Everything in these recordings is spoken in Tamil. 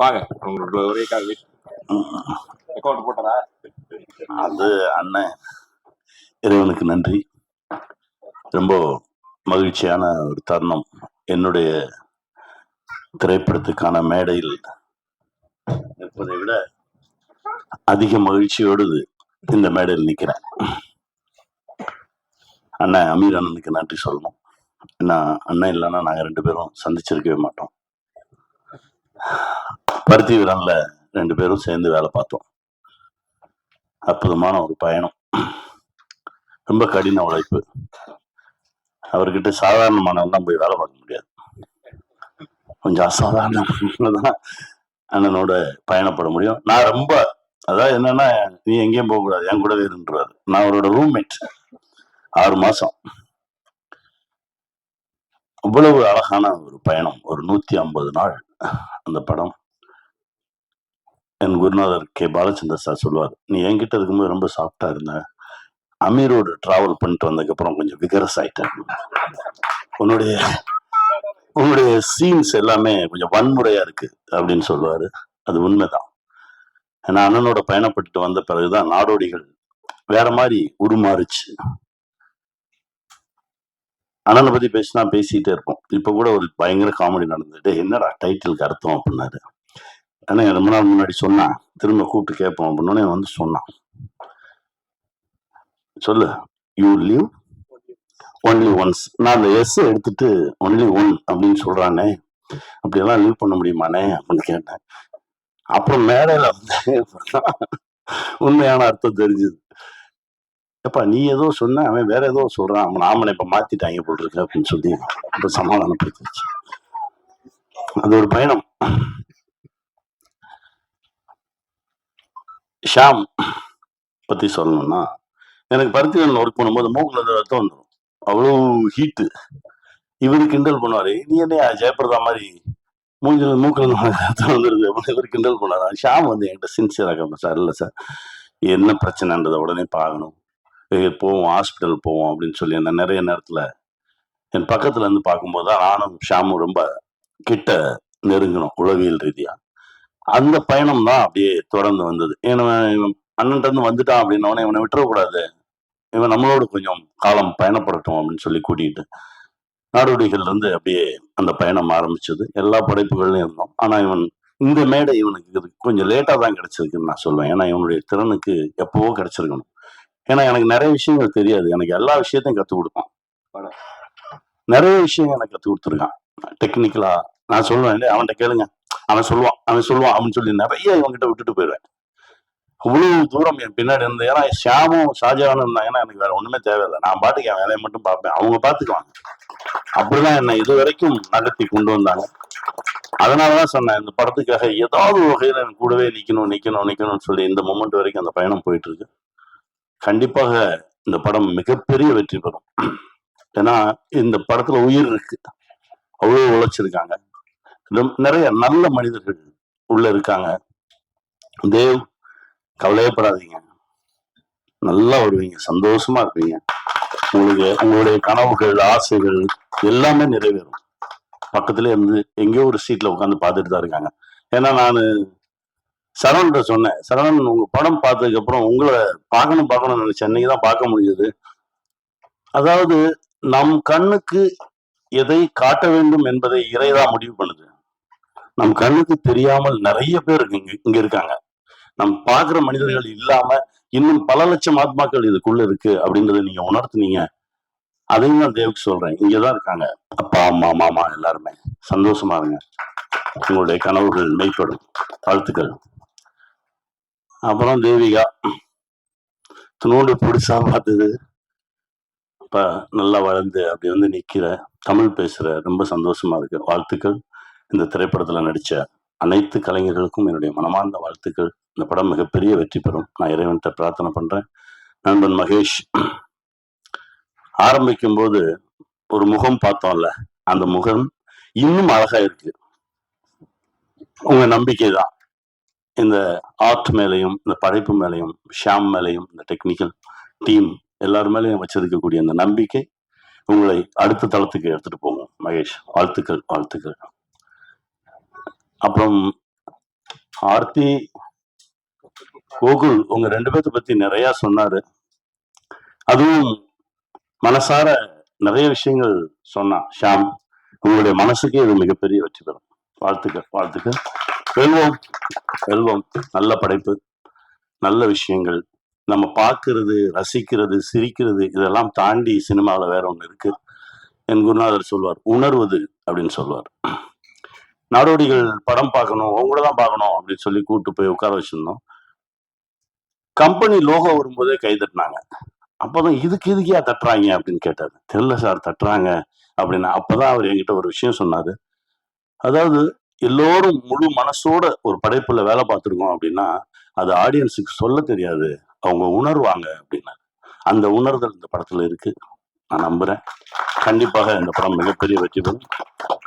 வாங்க உங்களுக்கு ஒரே கால் அக்கௌண்ட் போட்டதா? அது அண்ணன் இறைவனுக்கு நன்றி. ரொம்ப மகிழ்ச்சியான ஒரு தருணம். என்னுடைய திரைப்படத்துக்கான மேடையில் நிற்பதை விட அதிக மகிழ்ச்சியோடு இந்த மேடையில் நிற்கிறேன் அண்ணன் அமீர் அண்ணனுக்கு நன்றி சொல்லணும். ஏன்னா அண்ணன் இல்லைன்னா நாங்கள் ரெண்டு பேரும் சந்திச்சிருக்கவே மாட்டோம். பருத்தி வீரன்ல ரெண்டு பேரும் சேர்ந்து வேலை பார்த்தோம். அற்புதமான ஒரு பயணம். ரொம்ப கடின உழைப்பு. அவர்கிட்ட சாதாரணமானவெல்லாம் போய் வேலை பார்க்க முடியாது. கொஞ்சம் அசாதாரண தான் அண்ணனோட பயணப்பட முடியும். நான் ரொம்ப அதாவது என்னன்னா நீ எங்கேயும் போகக்கூடாது என் கூடவே இருன்றாரு. நான் அவரோட ரூம்மேட் ஆறு மாசம். அவ்வளவு அழகான ஒரு பயணம். ஒரு நூத்தி ஐம்பது நாள் அந்த படம். என் குருநாதர் கே. பாலச்சந்தர் சார் சொல்லுவார் நீ என்கிட்ட இருக்கும்போது ரொம்ப சாஃப்டா இருந்த. அமீரோடு டிராவல் பண்ணிட்டு வந்ததுக்கப்புறம் கொஞ்சம் விகரஸ் ஆயிட்டேன் உன்னுடைய உன்னுடைய சீன்ஸ் எல்லாமே கொஞ்சம் வன்முறையா இருக்கு அப்படின்னு சொல்லுவாரு. அது உண்மைதான். ஏன்னா அண்ணனோட பயணப்பட்டு வந்த பிறகுதான் நாடோடிகள் வேற மாதிரி உருமாறுச்சு. அண்ணனை பத்தி பேசினா பேசிட்டே இருப்போம். இப்ப கூட ஒரு பயங்கர காமெடி நடந்துட்டு என்னடா டைட்டிலுக்கு அர்த்தம் அப்படின்னாரு. ஆனா ரொம்ப நாள் முன்னாடி சொன்னான் திரும்ப கூப்பிட்டு கேட்போம் அப்படின்னு வந்து சொன்னான். சொல்லு. யூ லீவ் ஒன்லி ஒன்ஸ் நான் அந்த எஸ் எடுத்துட்டு ஒன்லி ஒன் அப்படின்னு சொல்றானே. அப்படியெல்லாம் லீவ் பண்ண முடியுமானே அப்படின்னு கேட்டேன். அப்புறம் மேடையில வந்து உண்மையான அர்த்தம் தெரிஞ்சது. எப்பா நீ ஏதோ சொன்ன அவன் வேற ஏதோ சொல்றான். அவன் நாமனை இப்ப மாத்திட்டாங்க போல் இருக்கு அப்படின்னு சொல்லி இப்ப சமாதானப்படுத்திச்சு அது ஒரு பயணம். ஷாம் பத்தி சொல்லணும்னா எனக்கு பருத்திகள் ஒர்க் பண்ணும்போது மூக்கில் ரத்தம் வந்துடும் அவ்வளோ ஹீட்டு இவரு கிண்டல் பண்ணுவார் நீ என்ன ஜெயபிரதா மாதிரி மூஞ்சில் மூக்கில் ரத்தம் வந்துடுது அப்படின்னு இவர் கிண்டல் பண்ணாரு ஷாம் வந்து என்கிட்ட சின்சியராக சார் இல்லை சார். என்ன பிரச்சனைன்றதை உடனே பார்க்கணும். போவோம் ஹாஸ்பிட்டல் போவோம் அப்படின்னு சொல்லி அந்த நிறைய நேரத்தில் என் பக்கத்துல இருந்து பார்க்கும்போது தான் நானும் ஷாமும் ரொம்ப கிட்ட நெருங்கணும் உளவியல் ரீதியாக அந்த பயணம் தான் அப்படியே தொடர்ந்து வந்தது. ஏன்னா இவன் அண்ணன்ட்டு இருந்து வந்துட்டான் அப்படின்னவனே இவனை விட்டுறக்கூடாது. இவன் நம்மளோட கொஞ்சம் காலம் பயணப்படட்டும் அப்படின்னு சொல்லி கூட்டிகிட்டு நாடோடிகள் இருந்து அப்படியே அந்த பயணம் ஆரம்பிச்சது. எல்லா படைப்புகள்லையும் இருந்தோம். ஆனால் இவன் இந்த மேடை இவனுக்கு கொஞ்சம் லேட்டாக தான் கிடைச்சிருக்குன்னு நான் சொல்லுவேன் ஏன்னா இவனுடைய திறனுக்கு எப்பவோ கிடைச்சிருக்கணும். ஏன்னா எனக்கு நிறைய விஷயங்கள் தெரியாது. எனக்கு எல்லா விஷயத்தையும் கற்றுக் கொடுப்பான். நிறைய விஷயங்கள் எனக்கு கற்றுக் கொடுத்துருக்கான். டெக்னிக்கலா நான் சொல்லுவேன் இல்லை அவன்கிட்ட கேளுங்க. அவன் சொல்லுவான் அவன் சொல்லுவான் அப்படின்னு சொல்லி நிறைய இவன்கிட்ட விட்டுட்டு போயிடுவேன் இவ்வளவு தூரம் என் பின்னாடி இருந்து ஏன்னா ஷியாமும் ஷாஜகானும் இருந்தாங்கன்னா எனக்கு வேற ஒண்ணுமே தேவையில்லை. நான் பாட்டுக்கு என் வேலையை மட்டும் பார்ப்பேன். அவங்க பார்த்துக்குவாங்க. அப்படிதான் என்னை இது வரைக்கும் நடத்தி கொண்டு வந்தாங்க. அதனாலதான் சொன்னேன் இந்த படத்துக்காக ஏதாவது ஒரு வகையில எனக்கு கூடவே நிக்கணும் நிக்கணும் நிக்கணும்னு சொல்லி இந்த மூமெண்ட் வரைக்கும் அந்த பயணம் போயிட்டு இருக்கு. கண்டிப்பாக இந்த படம் மிகப்பெரிய வெற்றி பெறும். ஏன்னா இந்த படத்துல உயிர் இருக்கு. அவ்வளவு உழைச்சிருக்காங்க. நிறைய நல்ல மனிதர்கள் உள்ள இருக்காங்க. தேவ் கவலையப்படாதீங்க. நல்லா வருவீங்க. சந்தோஷமா இருப்பீங்க. உங்களுக்கு உங்களுடைய கனவுகள் ஆசைகள் எல்லாமே நிறைவேறும். பக்கத்துல இருந்து எங்கேயோ ஒரு சீட்ல உட்காந்து பார்த்துட்டு தான் இருக்காங்க. ஏன்னா நான் சரவண்கிட்ட சொன்னேன். சரவணன் உங்க படம் பார்த்ததுக்கு அப்புறம் உங்களை பார்க்கணும் பார்க்கணும்னு நினைச்சேன் இன்னைக்கு தான் பார்க்க முடிஞ்சது. அதாவது நம் கண்ணுக்கு எதை காட்ட வேண்டும் என்பதை இறைதான் முடிவு பண்ணுது. நம் கண்ணுக்கு தெரியாமல் நிறைய பேர் இங்க இங்க இருக்காங்க. நம் பார்க்குற மனிதர்கள் இல்லாம இன்னும் பல லட்சம் ஆத்மாக்கள் இதுக்குள்ள இருக்கு அப்படின்றத நீங்க உணர்த்துனீங்க. அதையும் நான் தேவுக்கு சொல்றேன். இங்கதான் இருக்காங்க. அப்பா அம்மா மாமா எல்லாருமே. சந்தோஷமா இருங்க. உங்களுடைய கனவுகள் மெய்ப்படும் வாழ்த்துக்கள். அப்புறம் தேவிகா. துணோண்டு பிடிச்சா பார்த்தது அப்போ நல்லா வளர்ந்து அப்படி வந்து நிற்கிற தமிழ் பேசுகிற ரொம்ப சந்தோஷமா இருக்கு. வாழ்த்துக்கள். இந்த திரைப்படத்தில் நடித்த அனைத்து கலைஞர்களுக்கும் என்னுடைய மனமார்ந்த வாழ்த்துக்கள். இந்த படம் மிகப்பெரிய வெற்றி பெறும். நான் இறைவன்கிட்ட பிரார்த்தனை பண்ணுறேன் நண்பன் மகேஷ் ஆரம்பிக்கும் போது ஒரு முகம் பார்த்தோம்ல அந்த முகம் இன்னும் அழகா இருக்கு. உங்க நம்பிக்கை தான் இந்த ஆர்ட் மேலையும் இந்த படைப்பு மேலையும் ஷாம் மேலையும் இந்த டெக்னிக்கல் டீம் எல்லார் மேலேயும் வச்சிருக்கக்கூடிய அந்த நம்பிக்கை உங்களை அடுத்த தளத்துக்கு எடுத்துட்டு போகும். மகேஷ் வாழ்த்துக்கள் வாழ்த்துக்கள். அப்புறம் ஆர்த்தி கோகுல் உங்க ரெண்டு பேர்த்த பத்தி நிறைய சொன்னாரு. அதுவும் மனசார நிறைய விஷயங்கள் சொன்னான். ஷாம் உங்களுடைய மனசுக்கே இது மிகப்பெரிய வெற்றி பெறும். வாழ்த்துக்கள் வாழ்த்துக்கள். வெல்வோம் வெல்வோம் நல்ல படைப்பு. நல்ல விஷயங்கள். நம்ம பார்க்கறது ரசிக்கிறது சிரிக்கிறது இதெல்லாம் தாண்டி சினிமாவில் வேற ஒன்று இருக்கு என் குருநாதர் சொல்வார். உணர்வது அப்படின்னு சொல்வார். நாடோடிகள் படம் பார்க்கணும் அவங்கள தான் பார்க்கணும் அப்படின்னு சொல்லி கூட்டு போய் உட்கார வச்சிருந்தோம். கம்பெனி லோகோ வரும்போதே கை தட்டினாங்க. அப்போதான் இதுக்கு இதுக்கியா தட்டுறாங்க? அப்படின்னு கேட்டார். தெரியல சார் தட்டுறாங்க அப்படின்னு. அப்போதான் அவர் என்கிட்ட ஒரு விஷயம் சொன்னார். அதாவது எல்லோரும் முழு மனசோட ஒரு படைப்புல வேலை பார்த்துருக்கோம் அப்படின்னா அது ஆடியன்ஸுக்கு சொல்ல தெரியாது. அவங்க உணர்வாங்க அப்படின்னா அந்த உணர்தல் இந்த படத்துல இருக்கு. நான் நம்புறேன். கண்டிப்பாக இந்த படம் மிகப்பெரிய வெற்றி பெறும்.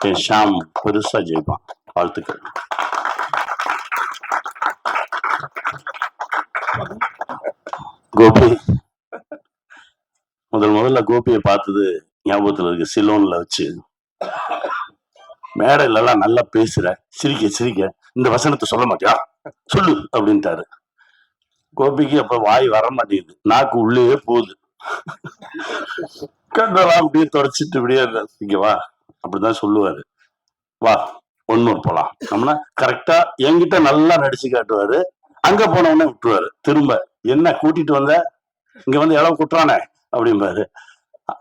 என் ஷாம் பெருசா ஜெயிப்பான். வாழ்த்துக்கள். கோபி. முதல் முதல்ல கோபியை பார்த்தது ஞாபகத்தில் இருக்கு. சிலோன்ல வச்சு. மேடையில எல்லாம் நல்லா பேசுற சிரிக்க சிரிக்க இந்த வசனத்தை சொல்ல மாட்டியா? சொல்லு அப்படின்ட்டாரு. கோபிக்கு அப்ப வாய் வர மாட்டேங்குது. நாக்கு உள்ளே போகுது. கண்டலாம் அப்படியே தொடச்சிட்டு இப்படியே இங்க வா அப்படிதான் சொல்லுவாரு. வா ஒன்னூர் போலாம். நம்மனா கரெக்டா என்கிட்ட நல்லா நடிச்சு காட்டுவாரு. அங்க போன உடனே விட்டுருவாரு. திரும்ப என்ன கூட்டிட்டு வந்த? இங்க வந்து இடம் குட்டுறானே அப்படிம்பாரு.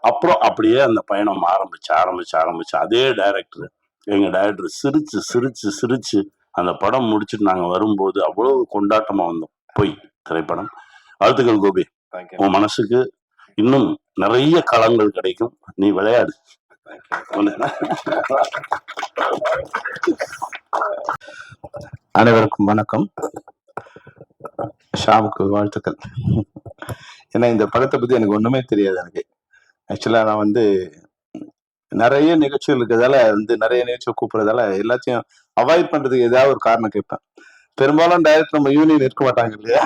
அப்புறம் அப்படியே அந்த பயணம் ஆரம்பிச்சு ஆரம்பிச்சு ஆரம்பிச்சு அதே டைரக்டர் எங்க டைரக்டர் சிரிச்சு சிரிச்சு சிரிச்சு அந்த படம் முடிச்சுட்டு நாங்க வரும்போது அவ்வளவு கொண்டாட்டமா வந்தோம். போய் திரைப்படம். வாழ்த்துக்கள் கோபி. உன் மனசுக்கு இன்னும் நிறைய களங்கள் கிடைக்கும். நீ விளையாடு. அனைவருக்கும் வணக்கம். ஷாமுக்கு வாழ்த்துக்கள். ஏன்னா இந்த படத்தை பத்தி எனக்கு ஒண்ணுமே தெரியாது எனக்கு. ஆக்சுவலா நான் வந்து நிறைய நிகழ்ச்சிகள் இருக்கிறதால வந்து நிறைய நிகழ்ச்சிகள் கூப்பிடுறதால எல்லாத்தையும் அவாய்ட் பண்றதுக்கு ஏதாவது ஒரு காரணம் கேட்பேன். பெரும்பாலும் டைரக்ட் நம்ம யூனியன் இருக்க மாட்டாங்க இல்லையா?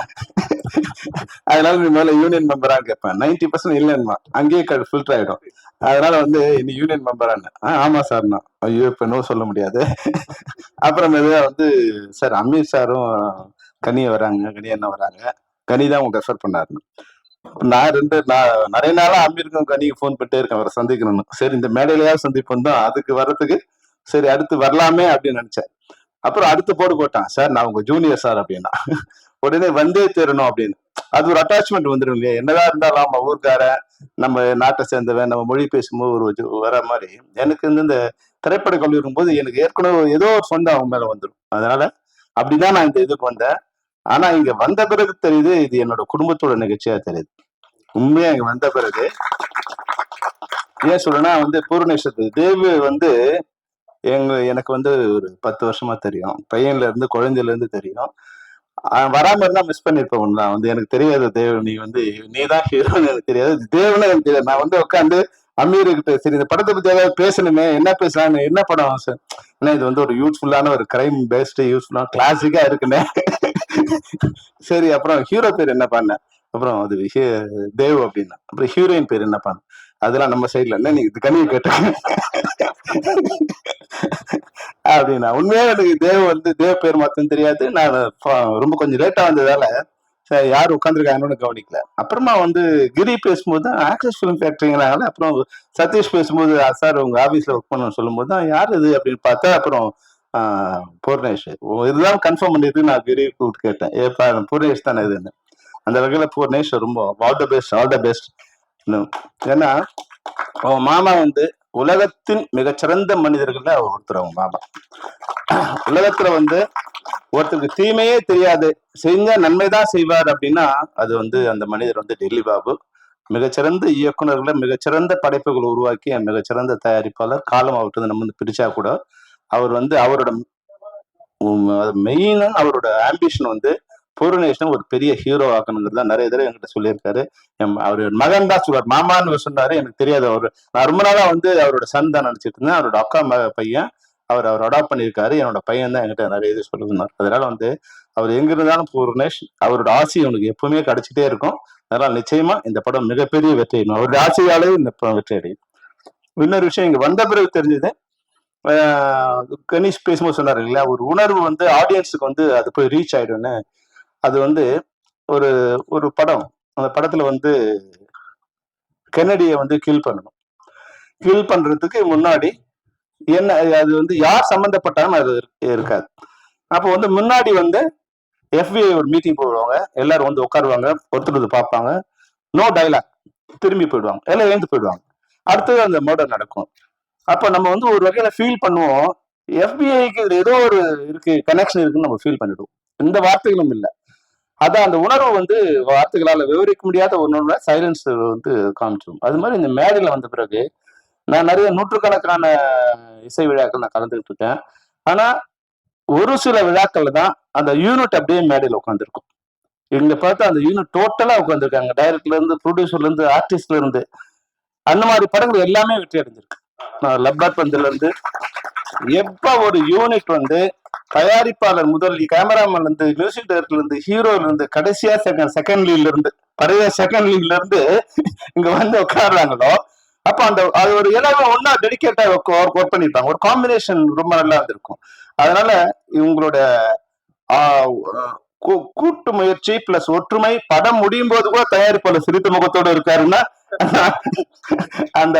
அதனால நீ மேல யூனியன் மெம்பரா கேட்பேன். நைன்டி பர்சன்ட் இல்லைன்னா அங்கேயே ஃபில்டர் ஆயிடும். அதனால வந்து நீ யூனியன் மெம்பரான்னு ஆமா சார்னா ஐயோ இப்ப நோ சொல்ல முடியாது. அப்புறம் மெதுவா வந்து சார் அமீர் சாரும் கனியை வராங்க. கனி என்ன வராங்க. கனி தான் அவங்க ரெஃபர் பண்ணாருன்னு. நான் ரெண்டு நான் நிறைய நாளா அமீருக்கும் கனிக்கு ஃபோன் பண்ணிட்டே இருக்கேன். அவரை சந்திக்கணும்னு. சரி இந்த மேடையிலயா சந்திப்போம் தான். அதுக்கு வர்றதுக்கு சரி அடுத்து வரலாமே அப்படின்னு நினைச்சேன். அப்புறம் அடுத்து போடு போட்டான். சார் நான் உங்க ஜூனியர் சார் அப்படின்னா. உடனே வந்தே தேரணும் அப்படின்னு. அது ஒரு அட்டாச்மெண்ட் வந்துடும் இல்லையா? என்னதான் இருந்தாலும் நம்ம ஊர்க்காரன் நம்ம நாட்டை சேர்ந்தவன் நம்ம மொழி பேசும்போது ஒரு வர மாதிரி. எனக்கு வந்து இந்த திரைப்பட கல்லூரி போது எனக்கு ஏற்கனவே ஏதோ ஒரு சொந்தம் அவங்க மேல வந்துடும் அதனால அப்படிதான் நான் இந்த இதுக்கு வந்தேன். ஆனா இங்க வந்த பிறகு தெரியுது இது என்னோட குடும்பத்தோட நிகழ்ச்சியா தெரியுது. உண்மையா இங்க வந்த பிறகு ஏன் சொல்றேன்னா வந்து பூர்ணேஸ்வரத்து தேவி வந்து எங்க எனக்கு வந்து ஒரு பத்து வருஷமா தெரியும். பையன்ல இருந்து குழந்தையில இருந்து தெரியும். வராம இருந்தா மிஸ் பண்ணிருப்பேன் நான் வந்து எனக்கு தெரியாது தேவ் நீ வந்து நீ தான் ஹீரோன்னு எனக்கு தெரியாது. தேவனே எனக்கு தெரியாது. நான் வந்து உட்காந்து அமீர்கிட்ட சரி இந்த படத்தை பத்தி ஏதாவது பேசணுமே என்ன பேசலாம்னு என்ன படம் சார்? ஏன்னா இது வந்து ஒரு யூஸ்ஃபுல்லான ஒரு கிரைம் பேஸ்டு யூஸ்ஃபுல்லா கிளாசிக்கா இருக்குண்ணே சரி அப்புறம் ஹீரோ பேர் என்ன பண்ண? அப்புறம் அது ஹீ- தேவ் அப்படின்னா. அப்புறம் ஹீரோயின் பேர் என்ன பண்ண? அதெல்லாம் நம்ம சைட்ல என்ன நீ இது கனியை கேட்ட அப்படின்னா உண்மையா எனக்கு தேவ் வந்து தேவ் பேர் மாத்தம் தெரியாது. நான் ஃப- ரொம்ப கொஞ்சம் லேட்டா வந்ததால யார் உட்காந்துருக்காங்கன்னு கவனிக்கல. அப்புறமா வந்து கிரி பேசும்போது தான் ஆக்சஸ் ஃபிலிம் ஃபேக்டரிங்கிறாங்களே அப்புறம் சதீஷ் பேசும்போது சார் உங்க ஆபீஸ்ல ஒர்க் பண்ணணும்னு சொல்லும்போது தான் யார் இது? அப்படின்னு பார்த்தா அப்புறம் பூர்ணேஷ். ஓ, இதுதான் கன்ஃபார்ம் பண்ணிட்டு நான் கிரி கூப்பிட்டு கேட்டேன். ஏப்பா பூர்ணேஷ் தானே இதுன்னு? அந்த வகையில் பூர்ணேஷ் ரொம்ப all the best all the best ஏன்னா அவன் மாமா வந்து உலகத்தின் மிகச்சிறந்த மனிதர்கள்ல அவர் ஒருத்தர் அவங்க பாபா. உலகத்துல வந்து ஒருத்தருக்கு தீமையே தெரியாது. செஞ்சா நன்மைதான் செய்வார் அப்படின்னா அது வந்து அந்த மனிதர் வந்து டெல்லி பாபு. மிகச்சிறந்த இயக்குனர்களை மிகச்சிறந்த படைப்புகளை உருவாக்கி மிகச்சிறந்த தயாரிப்பாளர் காலம் அவர்கிட்ட நம்ம வந்து பிரிச்சா கூட அவர் வந்து அவரோட மெயினா அவரோட ஆம்பிஷன் வந்து பூர்ணேஷன் ஒரு பெரிய ஹீரோ ஆக்கணுங்கிறது தான் நிறைய தடவை என்கிட்ட சொல்லியிருக்காரு. அவர் மகன் தான் சொல்லுவார் மாமான்னு சொன்னாரு எனக்கு தெரியாது. அவர் நான் ரொம்ப நாளா வந்து அவரோட சன் தான் நினைச்சிட்டு இருந்தேன். அவரோட அக்கா மக பையன் அவர் அவர் அடாப்ட் பண்ணியிருக்காரு. என்னோட பையன் தான் என்கிட்ட நிறைய இது சொல்லுனார் அதனால வந்து அவர் எங்க இருந்தாலும் பூர்ணேஷ் அவரோட ஆசை அவனுக்கு எப்பவுமே கிடைச்சிட்டே இருக்கும். அதனால நிச்சயமா இந்த படம் மிகப்பெரிய வெற்றி அடையும். அவருடைய ஆசையாலே இந்த படம் வெற்றி அடையும். இன்னொரு விஷயம் இங்க வந்த பிறகு தெரிஞ்சது கணேஷ் பேசும்போது சொன்னார் இல்லையா ஒரு உணர்வு வந்து ஆடியன்ஸுக்கு வந்து அது போய் ரீச் ஆயிடும்னு. அது வந்து ஒரு ஒரு படம். அந்த படத்துல வந்து கென்னடியை வந்து கில் பண்ணணும். கில் பண்றதுக்கு முன்னாடி என்ன அது வந்து யார் சம்மந்தப்பட்டாலும் அது இருக்காது. அப்போ வந்து முன்னாடி வந்து எஃபிஐ ஒரு மீட்டிங் போடுவாங்க. எல்லாரும் வந்து உட்காருவாங்க ஒருத்தர் பார்ப்பாங்க. நோ டைலாக் திரும்பி போயிடுவாங்க. எல்லாம் எழுந்து போயிடுவாங்க. அடுத்தது அந்த மர்டர் நடக்கும். அப்போ நம்ம வந்து ஒரு வகையில ஃபீல் பண்ணுவோம். எஃபிஐக்கு இதுல ஏதோ ஒரு இருக்கு கனெக்ஷன் இருக்குன்னு நம்ம ஃபீல் பண்ணிடுவோம். எந்த வார்த்தைகளும் இல்லை. அதான் அந்த உணர்வு வந்து வார்த்தைகளால் விவரிக்க முடியாத ஒன்று சைலன்ஸ் வந்து காமிச்சிடும் அது மாதிரி இந்த மேடையில் வந்த பிறகு நான் நிறைய நூற்றுக்கணக்கான இசை விழாக்கள் நான் கலந்துக்கிட்டு இருக்கேன். ஆனால் ஒரு சில விழாக்களில் தான் அந்த யூனிட் அப்படியே மேடையில் உட்காந்துருக்கும் இங்க பார்த்தா அந்த யூனிட் டோட்டலாக உட்காந்துருக்காங்க டைரக்டர்ல ப்ரொடியூசர்லேருந்து ஆர்டிஸ்ட்லேருந்து அந்த மாதிரி படங்கள் எல்லாமே வெற்றி அடைஞ்சிருக்கு. நான் இருந்து எப்ப ஒரு யூனிட் வந்து தயாரிப்பாளர் முதல் கேமராமேன்ல இருந்து மியூசிக் டைரக்டர்ல இருந்து ஹீரோல இருந்து கடைசியா செகண்ட் செகண்ட் லீட்ல இருந்து பழைய செகண்ட் லீட்ல இருந்து இங்க வந்து உட்காடுறாங்களோ அப்ப அந்த அது ஒரு எல்லாமே ஒன்னா டெடிக்கேட்டா ஒர்க் பண்ணிருப்பாங்க. ஒரு காம்பினேஷன் ரொம்ப நல்லா இருந்திருக்கும். அதனால இவங்களோட ஆஹ், கூட்டு முயற்சி பிளஸ் ஒற்றுமை படம் முடியும் போது கூட தயாரிப்பாளர் சிரித்த முகத்தோட இருக்காருன்னா அந்த